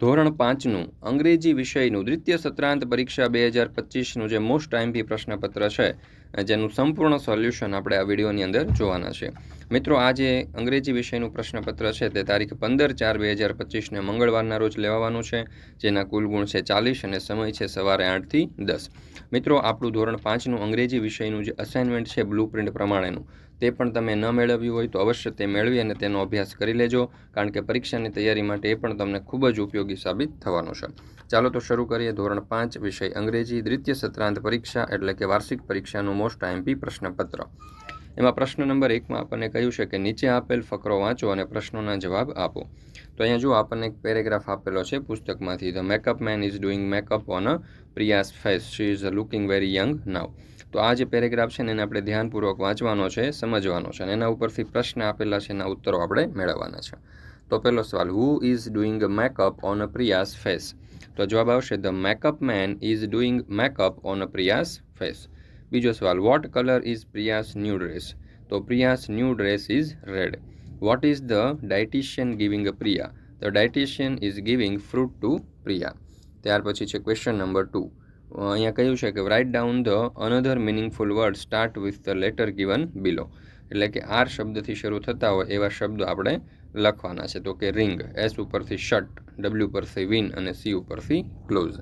ધોરણ પાંચનું અંગ્રેજી વિષયનું દ્વિતીય સત્રાંત પરીક્ષા બે હજાર પચીસનું જે મોસ્ટ ટાઈમપી પ્રશ્નપત્ર છે, જેનું સંપૂર્ણ સોલ્યુશન આપણે આ વિડીયોની અંદર જોવાના છે. મિત્રો, આ જે અંગ્રેજી વિષયનું પ્રશ્નપત્ર છે તે તારીખ પંદર ચાર બે હજાર પચીસને મંગળવારના રોજ લેવાનું છે, જેના કુલ ગુણ છે ચાલીસ અને સમય છે સવારે આઠથી દસ. મિત્રો, આપણું ધોરણ પાંચનું અંગ્રેજી વિષયનું જે અસાઇનમેન્ટ છે બ્લુ પ્રિન્ટ પ્રમાણેનું તે પણ તમે ન મેળવ્યું હોય તો અવશ્ય તે મેળવી અને તેનો અભ્યાસ કરી લેજો, કારણ કે પરીક્ષાની તૈયારી માટે એ પણ તમને ખૂબ જ ઉપયોગી સાબિત થવાનું છે. ચાલો તો શરૂ કરીએ ધોરણ પાંચ, વિષય અંગ્રેજી, દ્વિતીય સત્રાંત પરીક્ષા એટલે કે વાર્ષિક પરીક્ષાનું મોસ્ટ આઈએમપી પ્રશ્નપત્ર. એમાં પ્રશ્ન નંબર એકમાં આપણને કહ્યું છે કે નીચે આપેલ ફકરો વાંચો અને પ્રશ્નોના જવાબ આપો. તો અહીંયા જો આપણને એક પેરેગ્રાફ આપેલો છે પુસ્તકમાંથી the makeup man is doing makeup on a Priya's face she is looking very young now તો આ જે પેરેગ્રાફ છે ને એને આપણે ધ્યાનપૂર્વક વાંચવાનો છે, સમજવાનો છે. અને એના ઉપરથી પ્રશ્ન આપેલા છે એના ઉત્તરો આપણે મેળવવાના છે. તો પહેલો સવાલ who is doing makeup on a Priya's face તો જવાબ આવશે the makeup man is doing makeup on a Priya's face બીજો સવાલ what colour is Priya's new dress તો Priya's new dress is red what is the dietitian giving a Priya the dietitian is giving fruit to Priya ત્યાર પછી છે question number two અહીંયા કહ્યું છે કે write down the another meaningful word start with the letter given below એટલે કે R શબ્દથી શરૂ થતા હોય એવા શબ્દો આપણે લખવાના છે. તો કે રિંગ એસ ઉપરથી શટ ડબલ્યુ પરથી વિન અને સી ઉપરથી ક્લોઝ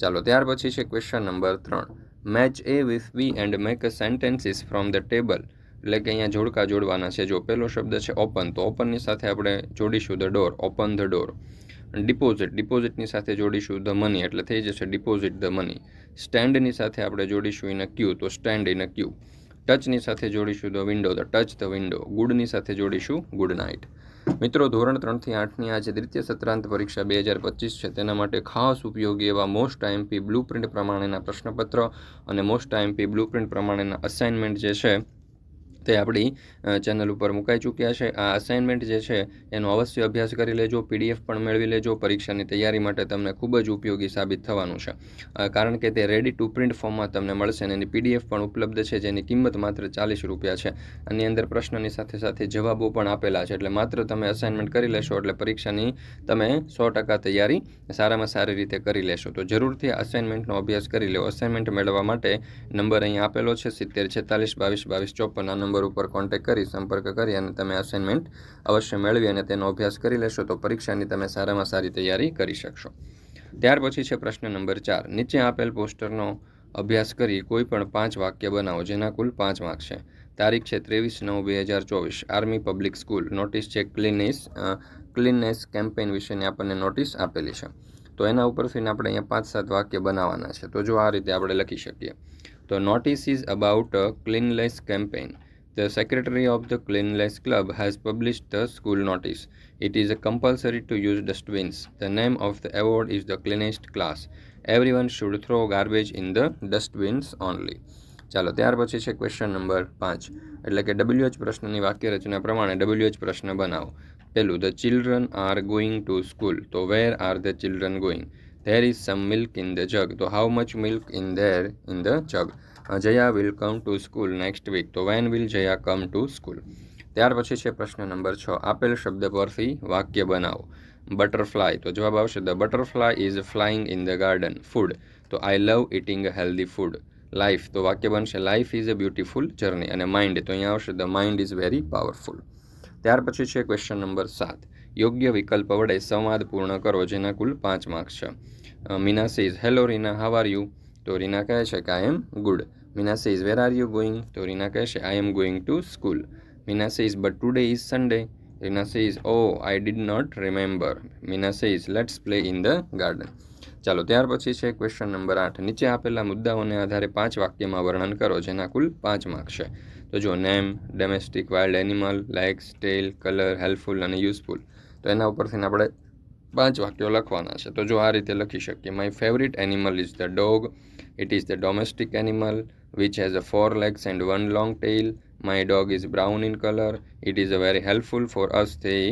ચાલો, ત્યાર પછી છે ક્વેશ્ચન નંબર ત્રણ. Match A with B and make a sentences from the table. એટલે કે અહીંયા જોડકા જોડવાના છે. જો પહેલો શબ્દ છે ઓપન, તો ઓપનની સાથે આપણે જોડીશું the door, open the door. Deposit, ડિપોઝિટની સાથે જોડીશું ધ મની, એટલે થઈ જશે ડિપોઝિટ ધ મની. સ્ટેન્ડની સાથે આપણે જોડીશું ઇન અ ક્યુ, તો સ્ટેન્ડ ઇન અ ક્યુ. ટચની સાથે જોડીશું the window, the touch the window. Gudni સાથે જોડીશું ગુડ નાઇટ. મિત્રો, ધોરણ ત્રણથી આઠની આજે દ્વિતીય સત્રાંત પરીક્ષા બે હજાર પચીસ છે. તેના માટે ખાસ ઉપયોગી એવા મોસ્ટ આઈએમપી બ્લુપ્રિન્ટ પ્રમાણેના પ્રશ્નપત્ર અને મોસ્ટ આઈએમપી બ્લુપ્રિન્ટ પ્રમાણેના અસાઇનમેન્ટ જે છે તે આપણી ચેનલ ઉપર મુકાઈ ચૂક્યા છે. આ અસાઇનમેન્ટ જે છે, એનો અવશ્ય અભ્યાસ કરી લેજો. પીડીએફ પણ મેળવી લેજો. પરીક્ષાની તૈયારી માટે તમને ખૂબ જ ઉપયોગી સાબિત થવાનું છે. કારણ કે તે રેડી ટુ પ્રિન્ટ ફોર્મમાં તમને મળશે અને એની પીડીએફ પણ ઉપલબ્ધ છે, જેની કિંમત માત્ર ચાલીસ રૂપિયા છે. આની અંદર પ્રશ્નની સાથે સાથે જવાબો પણ આપેલા છે. એટલે માત્ર તમે અસાઇનમેન્ટ કરી લેશો, એટલે પરીક્ષાની તમે સો ટકા તૈયારી સારામાં સારી રીતે કરી લેશો. તો જરૂરથી અસાઇનમેન્ટનો અભ્યાસ કરી લો અસાઇનમેન્ટ મેળવવા માટે નંબર અહીં આપેલો છે, સિત્તેર છેતાલીસ, બાવીસ બાવીસ, ચોપન. આ નંબર નંબર ઉપર કોન્ટેક કરી, સંપર્ક કરી અને તમે અસાઇનમેન્ટ અવશ્ય મેળવી અને તેનો અભ્યાસ કરી લેશો તો પરીક્ષાની તમે સારામાં સારી તૈયારી કરી શકશો. ત્યાર પછી છે પ્રશ્ન નંબર ચાર. નીચે આપેલ પોસ્ટરનો અભ્યાસ કરી કોઈ પણ પાંચ વાક્ય બનાવો, જેના કુલ પાંચ માર્ક છે. તારીખ છે ત્રેવીસ નવ બે હજાર ચોવીસ. આર્મી પબ્લિક સ્કૂલ નોટિસ છે ક્લિનિસ ક્લીનનેસ કેમ્પેઇન વિશેની આપણને નોટિસ આપેલી છે. તો એના ઉપરથી આપણે અહીંયા પાંચ સાત વાક્ય બનાવવાના છે. તો જો આ રીતે આપણે લખી શકીએ. તો notice is about cleanliness campaign The secretary of the Cleanliness Club has published the school notice. It is compulsory to use dustbins. The name of the award is the cleanest class. Everyone should throw garbage in the dustbins only. ચાલો ત્યાર પછી છે question number પાંચ એટલે કે W H પ્રશ્નની વાક્ય રચના પ્રમાણે W H પ્રશ્ન બનાવો પહેલું the children are going to school તો where are the children going there is some milk in the jug તો how much milk in there in the jug Jaya will come to school next week તો when will Jaya come to school ત્યાર પછી છે પ્રશ્ન number છ. આપેલ શબ્દ પરથી વાક્ય બનાવો. બટરફ્લાય તો જવાબ આવશે the butterfly is flying in the garden food તો I love eating healthy food life તો વાક્ય બનશે life is a beautiful journey અને માઇન્ડ તો અહીંયા આવશે the mind is very powerful ત્યાર પછી છે ક્વેશ્ચન નંબર સાત. યોગ્ય વિકલ્પ વડે સંવાદ પૂર્ણ કરો, જેના કુલ પાંચ માર્ક્સ છે. Meena says hello Reena how are you તો રીના કહે છે કે I am good Meena says where are you going તો રીના કહેશે I am going to school Meena says but today is Sunday Reena says oh I did not remember Meena says let's play in the garden ચાલો, ત્યાર પછી છે question number આઠ. નીચે આપેલા મુદ્દાઓને આધારે પાંચ વાક્યમાં વર્ણન કરો, જેના કુલ પાંચ માર્ક છે. તો જો name domestic wild animal likes tail colour helpful અને યુઝફુલ તો એના ઉપરથી આપણે પાંચ વાક્યો લખવાના છે તો જો આ રીતે લખી શકીએ my favourite animal is the dog it is the domestic animal which has a four legs and one long tail. My dog is brown in color. It is very helpful for us. They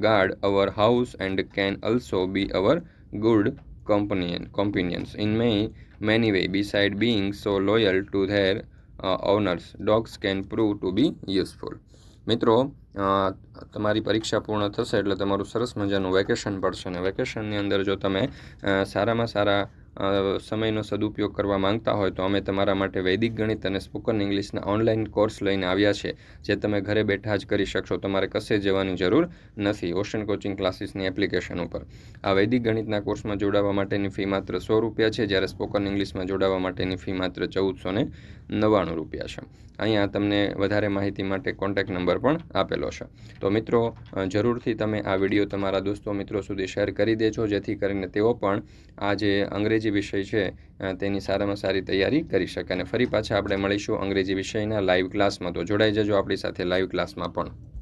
guard our house and can also be our good companion companions in may many way beside being so loyal to their owners dogs can prove to be useful મિત્રો અ, તમારી પરીક્ષા પૂર્ણ થશે એટલે તમારું સરસ મજાનું વેકેશન પડશે અને વેકેશનની અંદર જો તમે સારામાં સારા સમયનો સદુપયોગ કરવા માંગતા હોય તો અમે તમારા માટે વૈદિક ગણિત અને સ્પોકન ઇંગ્લિશના ઓનલાઈન કોર્સ લઈને આવ્યા છે, જે તમે ઘરે બેઠા જ કરી શકશો. તમારે કશે જવાની જરૂર નથી ઓશન કોચિંગ ક્લાસીસની એપ્લિકેશન ઉપર. આ વૈદિક ગણિતના કોર્સમાં જોડાવા માટેની ફી માત્ર સો રૂપિયા છે, જ્યારે સ્પોકન ઇંગ્લિશમાં જોડાવા માટેની ફી માત્ર ચૌદસો ને નવ્વાણું રૂપિયા છે. અહીંયા તમને વધારે માહિતી માટે કોન્ટેક્ટ નંબર પણ આપેલો છે. તો મિત્રો જરૂરથી તમે આ વીડિયો તમારા દોસ્તો મિત્રો સુધી શેર કરી દેજો, જેથી કરીને તેઓ પણ આ જે અંગ્રેજી વિષય છે તેની સારામાં સારી તૈયારી કરી શકે. અને ફરી પાછા આપણે મળીશું અંગ્રેજી વિષયના લાઈવ ક્લાસમાં. તો જોડાઈ જજો આપણી સાથે લાઈવ ક્લાસમાં પણ.